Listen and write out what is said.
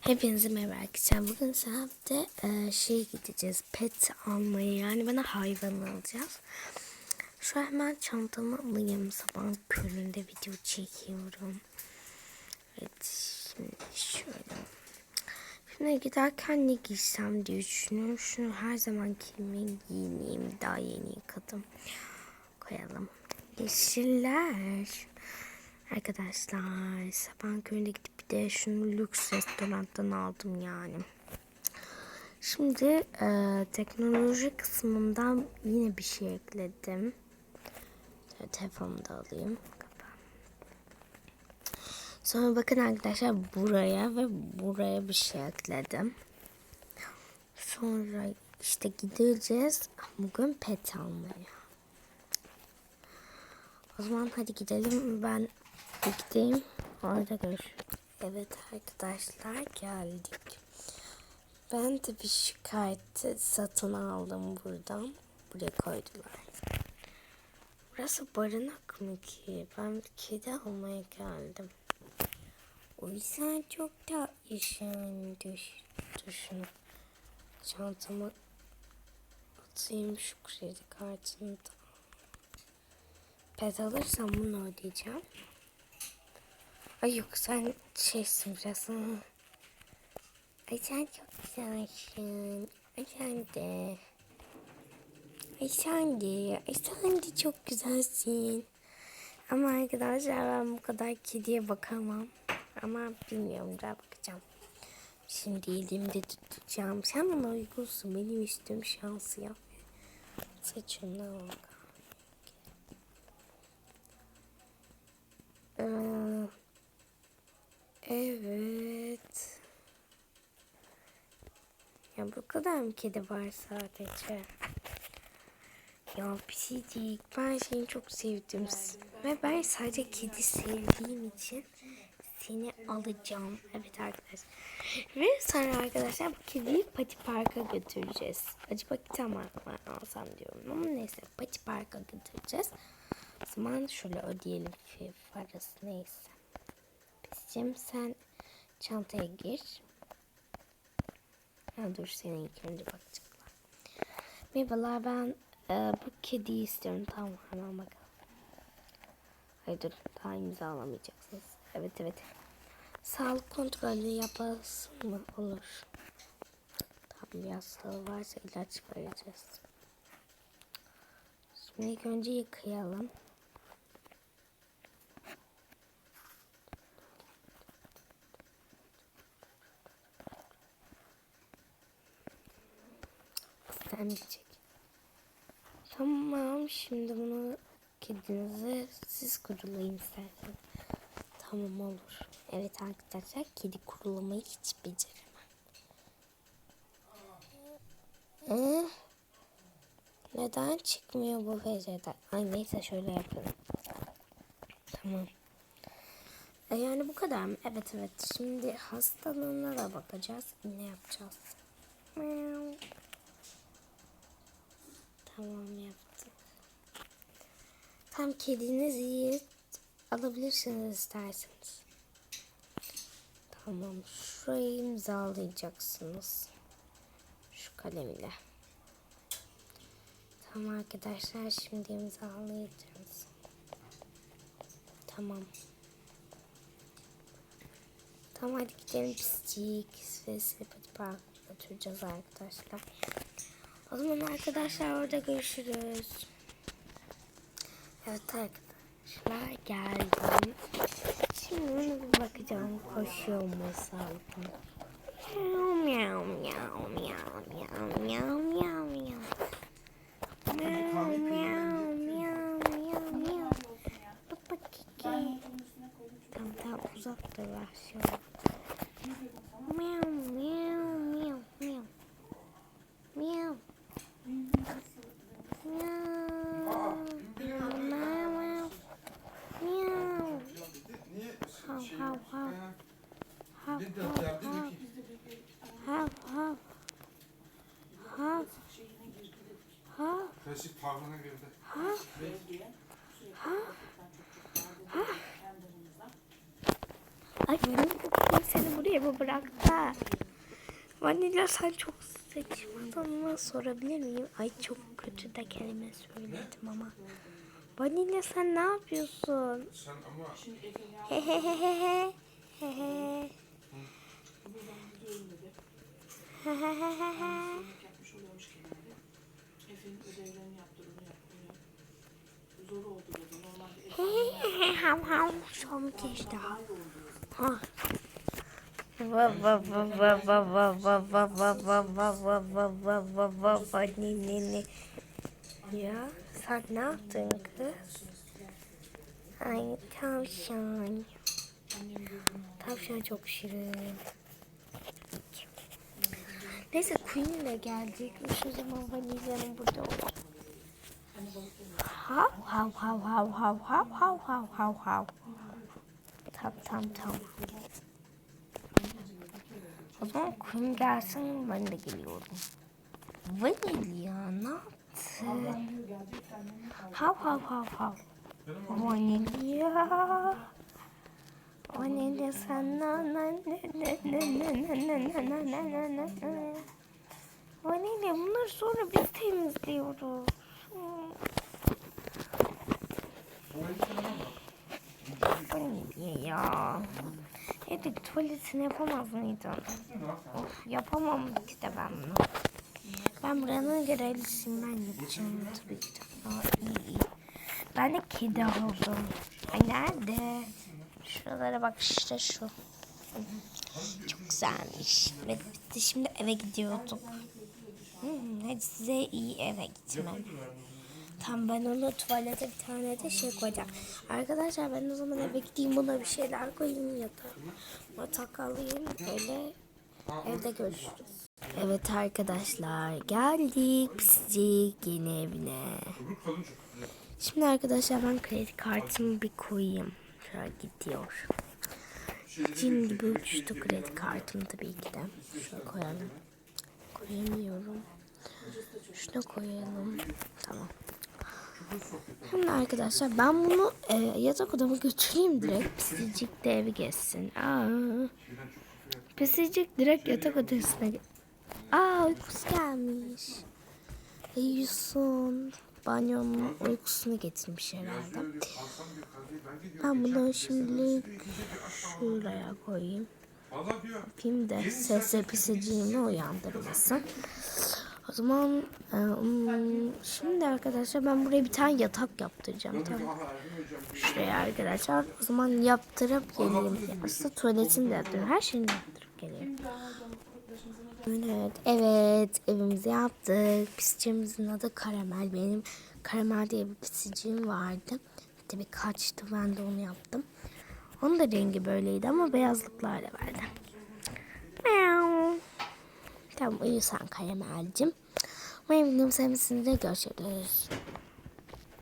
Hepinize merhaba arkadaşlar. Bugün sahipte e, şey gideceğiz. Pet almaya yani bana hayvan alacağız. Şu an hemen çantamı alayım. Sabah köründe video çekiyorum. Evet şimdi şöyle. Şimdi giderken ne giysem diye düşünüyorum. Şunu her zaman kimi giyineyim. Daha yeni yıkadım. Koyalım. Yeşiller. Arkadaşlar sabah köründe gidip bir de şunu lüks restorandan aldım yani. Şimdi e, teknoloji kısmından yine bir şey ekledim. Telefonumu da alayım. Sonra bakın arkadaşlar buraya ve buraya bir şey ekledim. Sonra işte gideceğiz bugün pet almaya. O zaman hadi gidelim. Ben gideyim. Orada görüşürüz. Evet arkadaşlar geldik. Ben de bir şikayeti satın aldım buradan. Buraya koydular. Burası barınak mı ki? Ben bir kedi almaya geldim. O yüzden çok da işin düş, düşün. Çantama atayım şu kredi kartını da. Pet alırsam bunu ödeyeceğim. Ay yok sen şeysin biraz. Ay sen çok güzelsin. Ay sen de. Ay sen de. Ay sen de çok güzelsin. Ama arkadaşlar ben bu kadar kediye bakamam. Ama bilmiyorum daha bakacağım. Şimdi elimde tutacağım. Sen bana uygunsun. Benim üstüm şansı yap. Saçımdan bak. Ee, Evet. Ya bu kadar mı kedi var sadece? Ya bir şey değil. Ben seni çok sevdim. Ve ben sadece kedi sevdiğim için seni alacağım. Evet arkadaşlar. Ve sonra arkadaşlar bu kediyi Pati Park'a götüreceğiz. Acaba tamam ben alsam diyorum ama neyse Pati Park'a götüreceğiz. O zaman şöyle ödeyelim fi parası neyse. Bizcim sen çantaya gir. Ha, dur senin ilk önce bakacaklar. Merhabalar ben e, bu kediyi istiyorum. Tamam hemen bakalım. Hayır dur daha imzalamayacaksınız. Evet evet. Sağlık kontrolü yapasın mı? Olur. Tabii hastalığı varsa ilaç vereceğiz. Şimdi ilk önce yıkayalım. İstenmeyecek. Tamam şimdi bunu kedinize siz kurulayın isterseniz. Tamam olur. Evet arkadaşlar kedi kurulamayı hiç beceremem. Ee, neden çıkmıyor bu VC'den? Ay neyse şöyle yapalım. Tamam. E yani bu kadar mı? Evet evet. Şimdi hastalığına da bakacağız. Ne yapacağız? Meow. Tamam yaptık. Tam kediniz iyi. Alabilirsiniz isterseniz. Tamam. Şurayı imzalayacaksınız. Şu kalem ile. Tamam arkadaşlar şimdi imzalayacağız. Tamam. Tamam hadi gidelim piscik ve sepet park götüreceğiz arkadaşlar. O zaman arkadaşlar orada görüşürüz. Evet arkadaşlar geldim. Şimdi bakacağım koşuyor mu sağlıklı. Miau miau miau miau miau miau miau. Miau miau miau miau miau. Bak bak kiki. Tamam tamam uzak. Miau miau miau Hav hav hav. Hav hav. Hav. Hav. Kaşık tavrına girdi. Hav. Hav. Hav. Ay benim kokum seni buraya mı bıraktı? Vanilla sen çok saçma sorabilir miyim? Ay çok kötü de kelime söyledim ama. Vanilla sen ne yapıyorsun? Sen ama... Hehehehe. Yapmış oluyormuş genelde. Efe'nin ödevlerini yaptı, bunu yaptı. Zor oldu dedi. Normalde Efe Hav hav son kez daha. Ha. Va va va va va va va va va va va va va va va va va ne ne ne. Ya sen ne yaptın kız? Ay tavşan. Tavşan çok şirin. Neyse Queen de gelecekmiş o zaman Vanilya'nın burada olur. Hav hav hav hav hav hav hav hav hav hav. Tam tam tam. O zaman Queen gelsin ben de geliyorum. Vanilya ne yaptın? Hav hav hav hav. Vanilya. Vanilya sen na na ne ne ne ne ne ne ne ne ne ne ne ne. Vanilya bunları sonra biz temizliyoruz. Hmm. Vanilya ya. Evet tuvaletini yapamaz mıydın? Of yapamam de ben bunu. Ben buranın görevlisiyim ben yapacağım tabii ki de. Aa, iyi. Ben de kedi aldım. Ay nerede? Şuralara bak işte şu. Çok güzelmiş. Evet bitti şimdi eve gidiyorduk. Hmm, hadi size iyi eve gitmem. Tamam ben onu tuvalete bir tane de şey koyacağım. Arkadaşlar ben o zaman eve gideyim buna bir şeyler koyayım yatağa. Yatak alayım öyle evde görüşürüz. Evet arkadaşlar geldik pislik yeni evine. Şimdi arkadaşlar ben kredi kartımı bir koyayım. Şöyle gidiyor. Cin gibi uçtu kredi kartım tabii ki de. Şöyle koyalım. Koyamıyorum. Şuna koyalım. Tamam. Şimdi arkadaşlar ben bunu e, yatak odama götüreyim direkt. Pisicik de evi gezsin. Pisicik direkt yatak odasına Aa uykusu gelmiş. Uyusun. Banyonun uykusunu getirmiş herhalde. Ben bunu şimdilik şuraya koyayım. Yapayım da sesle pisiciğimi uyandırmasın. O zaman e, şimdi arkadaşlar ben buraya bir tane yatak yaptıracağım. Tamam. Şuraya arkadaşlar o zaman yaptırıp geleyim. Aslında tuvaletini de yaptırıp her şeyini yaptırıp geleyim. Evet, evet evimizi yaptık. Pisiciğimizin adı Karamel. Benim Karamel diye bir pisiciğim vardı. Tabii kaçtı ben de onu yaptım. Onun da rengi böyleydi ama beyazlıklarla verdi. Meow. Tamam uyu sen Karamel'cim. Umarım videomu sevmişsinizdir. Görüşürüz.